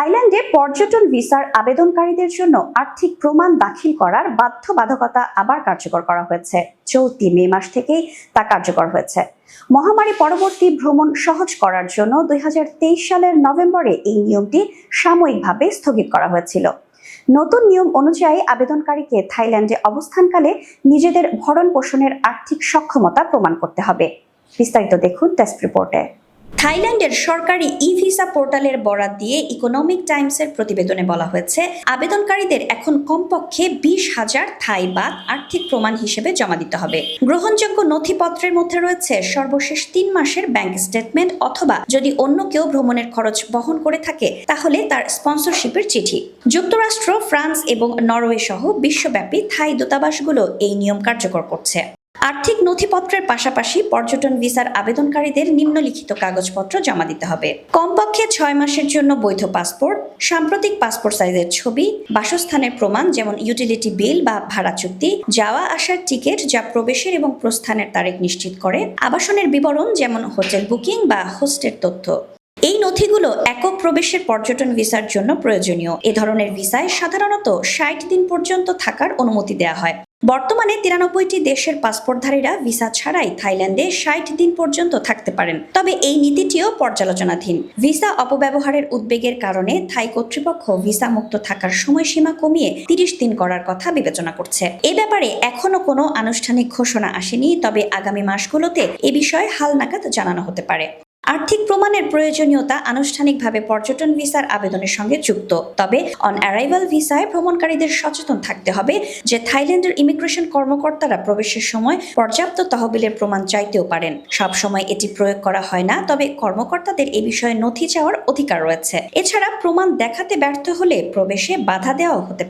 থাইল্যান্ডে পর্যটন ভিসার আবেদনকারীদের জন্য আর্থিক প্রমাণ দাখিল করার বাধ্যবাধকতা আবার কার্যকর করা হয়েছে। চলতি মে মাস থেকেই তা কার্যকর হয়েছে। মহামারী পরবর্তী ভ্রমণ সহজ করার জন্য দুই হাজার তেইশ সালের নভেম্বরে এই নিয়মটি সাময়িকভাবে স্থগিত করা হয়েছিল। নতুন নিয়ম অনুযায়ী আবেদনকারীকে থাইল্যান্ডে অবস্থানকালে নিজেদের ভরণ পোষণের আর্থিক সক্ষমতা প্রমাণ করতে হবে। বিস্তারিত দেখুন টেস্ট রিপোর্টে। থাইল্যান্ডের সরকারি ই ভিসা পোর্টালের বরাত দিয়ে ইকোনমিক টাইমসের প্রতিবেদনে বলা হয়েছে, আবেদনকারীদের এখন কমপক্ষে বিশ হাজার থাই বা আর্থিক প্রমাণ হিসেবে জমা দিতে হবে। গ্রহণযোগ্য নথিপত্রের মধ্যে রয়েছে সর্বশেষ তিন মাসের ব্যাংক স্টেটমেন্ট অথবা যদি অন্য কেউ ভ্রমণের খরচ বহন করে থাকে, তাহলে তার স্পন্সরশিপের চিঠি। যুক্তরাষ্ট্র, ফ্রান্স এবং নরওয়ে সহ বিশ্বব্যাপী থাই দূতাবাসগুলো এই নিয়ম কার্যকর করছে। আর্থিক নথিপত্রের পাশাপাশি পর্যটন ভিসার আবেদনকারীদের নিম্নলিখিত কাগজপত্র জমা দিতে হবে। কমপক্ষে ছয় মাসের জন্য বৈধ পাসপোর্ট, সাম্প্রতিক পাসপোর্ট সাইজের ছবি, বাসস্থানের প্রমাণ যেমন ইউটিলিটি বিল বা ভাড়া চুক্তি, যাওয়া আসার টিকিট যা প্রবেশের এবং প্রস্থানের তারিখ নিশ্চিত করে, আবাসনের বিবরণ যেমন হোটেল বুকিং বা হোস্টের তথ্য। এই নথিগুলো একক প্রবেশের পর্যটন ভিসার জন্য প্রয়োজনীয়। এ ধরনের ভিসায় সাধারণত ষাট দিন পর্যন্ত থাকার অনুমতি দেওয়া হয়। বর্তমানে তিরানব্বইটি দেশের পাসপোর্টধারীরা ভিসা ছাড়াই থাইল্যান্ডে ষাট দিন পর্যন্ত থাকতে পারেন। তবে এই নীতিটিও পর্যালোচনাধীন। ভিসা অপব্যবহারের উদ্বেগের কারণে থাই কর্তৃপক্ষ ভিসা মুক্ত থাকার সময়সীমা কমিয়ে তিরিশ দিন করার কথা বিবেচনা করছে। এ ব্যাপারে এখনও কোনো আনুষ্ঠানিক ঘোষণা আসেনি, তবে আগামী মাসগুলোতে এ বিষয়ে হালনাগাদ জানানো হতে পারে। আর্থিক প্রমাণের প্রয়োজনীয়তা আনুষ্ঠানিকভাবে পর্যটন ভিসার আবেদনের সঙ্গে যুক্ত। তবে অন অ্যারাইভাল ভিসায় ভ্রমণকারীদের সচেতন থাকতে হবে যে থাইল্যান্ডের ইমিগ্রেশন কর্মকর্তারা প্রবেশের সময় পর্যাপ্ত তহবিলের প্রমাণ চাইতেও পারেন। সব সময় এটি প্রয়োগ করা হয় না, তবে কর্মকর্তাদের এ বিষয়ে নথি চাওয়ার অধিকার রয়েছে। এছাড়া প্রমাণ দেখাতে ব্যর্থ হলে প্রবেশে বাধা দেওয়াও হতে